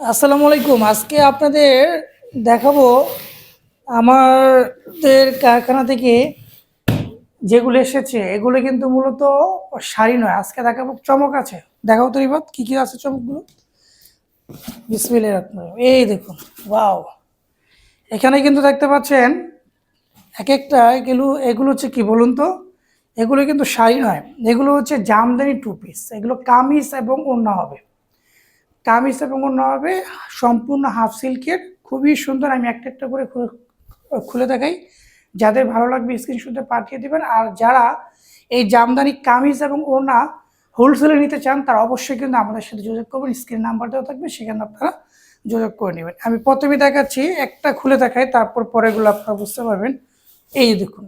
আসসালামু আলাইকুম। আজকে আপনাদের দেখাবো আমাদের কারখানা থেকে যেগুলো এসেছে, এগুলো কিন্তু মূলত শাড়ি নয়। আজকে দেখাবো চমক আছে। দেখাবো তো রিবাদ কী কী আছে চমকগুলো? রহমানির রহিম। এই দেখুন, ওয়াও। এখানে কিন্তু দেখতে পাচ্ছেন এক একটা এগুলো এগুলো হচ্ছে কি বলুন তো? এগুলো কিন্তু শাড়ি নয়। এগুলো হচ্ছে জামদানি টু পিস এগুলো কামিজ এবং ওড়না হবে। কামিজ এবং অন্য হবে সম্পূর্ণ হাফ সিল্কের খুবই সুন্দর, আমি একটা একটা করে খুলে দেখাই। যাদের ভালো লাগবে স্ক্রিনশটে পাঠিয়ে দেবেন। আর যারা এই জামদানি কামিজ এবং ওড়না হোলসেলে নিতে চান, তারা অবশ্যই কিন্তু আমাদের সাথে যোগাযোগ করবেন। স্ক্রিন নাম্বার দেওয়া থাকবে, সেখানে আপনারা যোগাযোগ করে নেবেন। আমি প্রথমে দেখাচ্ছি, একটা খুলে দেখাই, তারপর পরেগুলো আপনারা বুঝতে পারবেন। এই দেখুন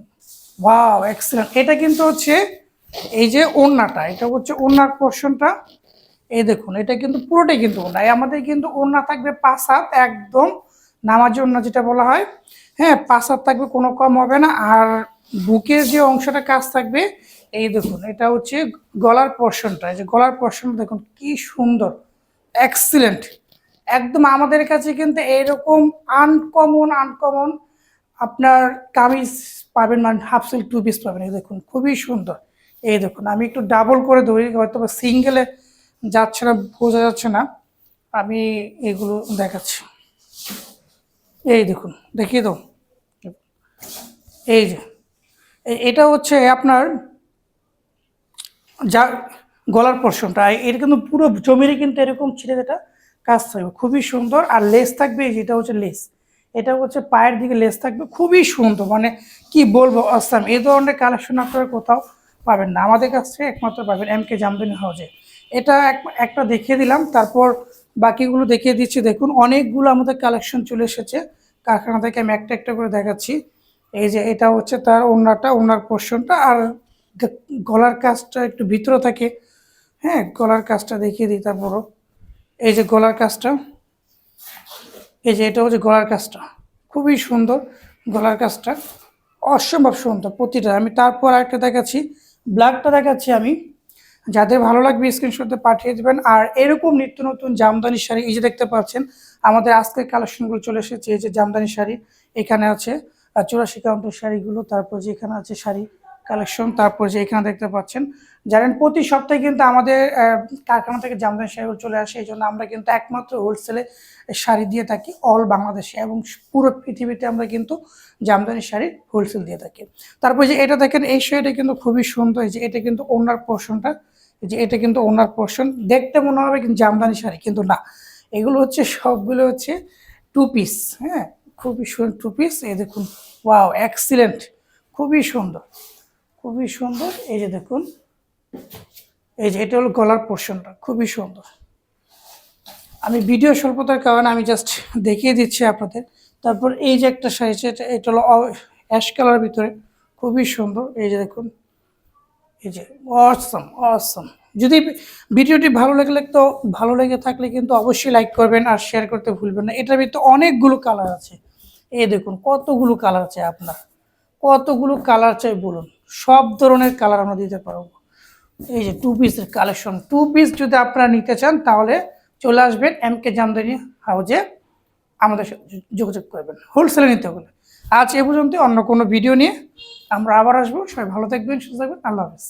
ওয়াও এক্সেলেন্ট এটা কিন্তু হচ্ছে এই যে ওড়নাটা, এটা হচ্ছে ওড়নার পোর্শনটা এই দেখুন, এটা কিন্তু পুরোটাই কিন্তু ওড়না। আমাদের কিন্তু ওড়না থাকবে পাঁচ হাত একদম, নামাজ ওড়না যেটা বলা হয়। হ্যাঁ পাঁচ হাত থাকবে, কোনো কম হবে না। আর বুকের যে অংশটা কাজ থাকবে, এই দেখুন, এটা হচ্ছে গলার পোর্শনটা যে গলার পোর্শনটা দেখুন, কি সুন্দর এক্সিলেন্ট একদম আমাদের কাছে কিন্তু এইরকম আনকমন আনকমন আপনার কামিজ পাবেন মানে হাফ সিল্ক টু পিস পাবেন। এই দেখুন, খুবই সুন্দর। এই দেখুন, আমি একটু ডাবল করে ধরি হয়তো সিঙ্গেলে যাচ্ছে না, বোঝা যাচ্ছে না। আমি এগুলো দেখাচ্ছি। এই দেখুন, দেখিয়ে দাও। এই যে এটা হচ্ছে আপনার যা গলার পোর্শনটা এটা কিন্তু পুরো জমিরে কিন্তু এরকম ছিঁড়ে যেটা কাজ থাকবে। খুবই সুন্দর। আর লেস থাকবে, এই যেটা হচ্ছে লেস এটা হচ্ছে পায়ের দিকে লেস থাকবে। খুবই সুন্দর মানে কি বলব আসাম এই ধরনের কালেকশন আপনারা কোথাও পাবেন না। আমাদের কাছ থেকে একমাত্র পাবেন এম কে জামদানি হাউজে এটা এক- একটা দেখিয়ে দিলাম। তারপর বাকিগুলো দেখিয়ে দিচ্ছি। দেখুন, অনেকগুলো আমাদের কালেকশন চলে এসেছে। কারখানা থেকে আমি একটা একটা করে দেখাচ্ছি। এই যে এটা হচ্ছে তার ওনারটা ওনার পোর্শনটা আর গলার কাজটা একটু ভিতরে থাকে। হ্যাঁ গলার কাজটা দেখিয়ে দিই তারপরও। এই যে গলার কাজটা। এই যে এটা হচ্ছে গলার কাজটা। খুবই সুন্দর গলার কাজটা। অসম্ভব সুন্দর প্রতিটা। আমি তারপর আরেকটা দেখাচ্ছি। ব্ল্যাকটা দেখাচ্ছি আমি। যাদের ভালো লাগবে স্ক্রিনশটে পাঠিয়ে দেবেন। আর এরকম নিত্য নতুন জামদানি শাড়ি, এই যে দেখতে পাচ্ছেন, আমাদের আজকের কালেকশনগুলো চলে এসেছে, এই যে জামদানি শাড়ি, এখানে আছে চুরাশি কাউন্টের শাড়িগুলো, তারপর যে এখানে আছে শাড়ি কালেকশন তারপর যে এখানে দেখতে পাচ্ছেন, জানেন প্রতি সপ্তাহে কিন্তু আমাদের কারখানা থেকে জামদানি শাড়িগুলো চলে আসে, এই জন্য আমরা কিন্তু একমাত্র হোলসেলে শাড়ি দিয়ে থাকি অল বাংলাদেশে এবং পুরো পৃথিবীতে আমরা কিন্তু জামদানি শাড়ি হোলসেল দিয়ে থাকি। তারপর যে এটা দেখেন, এই শাড়িটা কিন্তু খুবই সুন্দর যে এটা কিন্তু ওনার পোর্শনটা যে এটা কিন্তু ওনার পোর্শন দেখতে মনে হবে কিন্তু জামদানি শাড়ি, কিন্তু না। এগুলো হচ্ছে সবগুলো হচ্ছে টু পিস হ্যাঁ? খুবই সুন্দর টু পিস এই দেখুন ওয়াও এক্সিলেন্ট খুবই সুন্দর খুবই সুন্দর। এই যে দেখুন, এই যে এটা হলো গলার পোর্শনটা খুবই সুন্দর। আমি ভিডিও স্বল্পতার কারণে আমি জাস্ট দেখিয়ে দিচ্ছি আপনাদের। তারপর এই যে একটা সাইজ এটা এটা হলো অ্যাশ কালার ভিতরে। খুবই সুন্দর। এই যে দেখুন এই যে অসম অসম যদি ভিডিওটি ভালো লাগলে তো ভালো লেগে থাকলে কিন্তু অবশ্যই লাইক করবেন আর শেয়ার করতে ভুলবেন না। এটার ভিতরে অনেকগুলো কালার আছে। এই দেখুন, কতগুলো কালার আছে আপনার। কতগুলো কালার চাই বলুন। সব ধরনের কালার আমরা দিতে পারব। এই যে টু পিসের কালেকশন টু পিস যদি আপনারা নিতে চান, তাহলে চলে আসবেন এম কে জামদানি হাউজে আমাদের যোগাযোগ করবেন। হোলসেলে নিতে হলে আজ এ পর্যন্ত অন্য কোনো ভিডিও নিয়ে আমরা আবার আসব। সবাই ভালো থাকবেন সুস্থ থাকবেন। আল্লাহ হাফেজ।